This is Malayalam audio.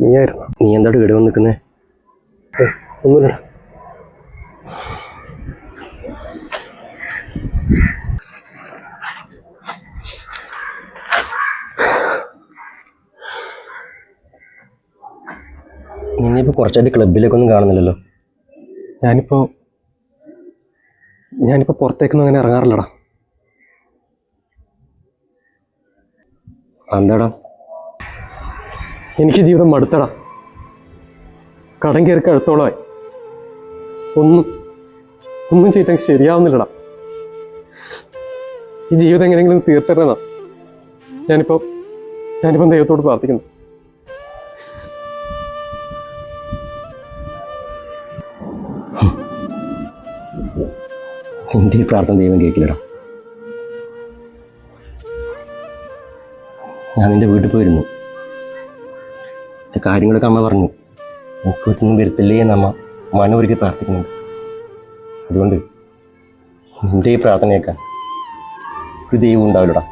നീയായിരുന്നു. നീ എന്താ ഇവിടെ വന്ന് നിൽക്കുന്നേ ഒന്നുമില്ല നിന്നിപ്പോ കുറച്ചായിട്ട് ക്ലബിലേക്ക് ഒന്നും കാണുന്നില്ലല്ലോ. ഞാനിപ്പോ ഞാനിപ്പോ പുറത്തേക്കൊന്നും അങ്ങനെ ഇറങ്ങാറില്ലടാ. എന്താടാ എനിക്ക് ജീവിതം മടുത്തട. കടം കയറി കഴുത്തോളമായി. ഒന്നും ഒന്നും ചെയ്തിട്ട് ശരിയാവുന്നില്ലടാ. ഈ ജീവിതം എങ്ങനെയെങ്കിലും തീർത്തരണതാ ഞാനിപ്പോ ഞാനിപ്പോ ദൈവത്തോട് പ്രാർത്ഥിക്കുന്നു. എന്റെ പ്രാർത്ഥന ദൈവം കേൾക്കില്ലടാ. ഞാൻ നിന്റെ വീട്ടിൽ പോയിരുന്നു. കാര്യങ്ങളൊക്കെ അമ്മ പറഞ്ഞു. എനിക്ക് വീട്ടിൽ വരുത്തില്ലേ എന്ന് അമ്മ മനോരുക്കി പ്രാർത്ഥിക്കുന്നുണ്ട്. അതുകൊണ്ട് എന്റെ ഈ പ്രാർത്ഥനയൊക്കെ ഒരു ദൈവം ഉണ്ടാവില്ലടാ.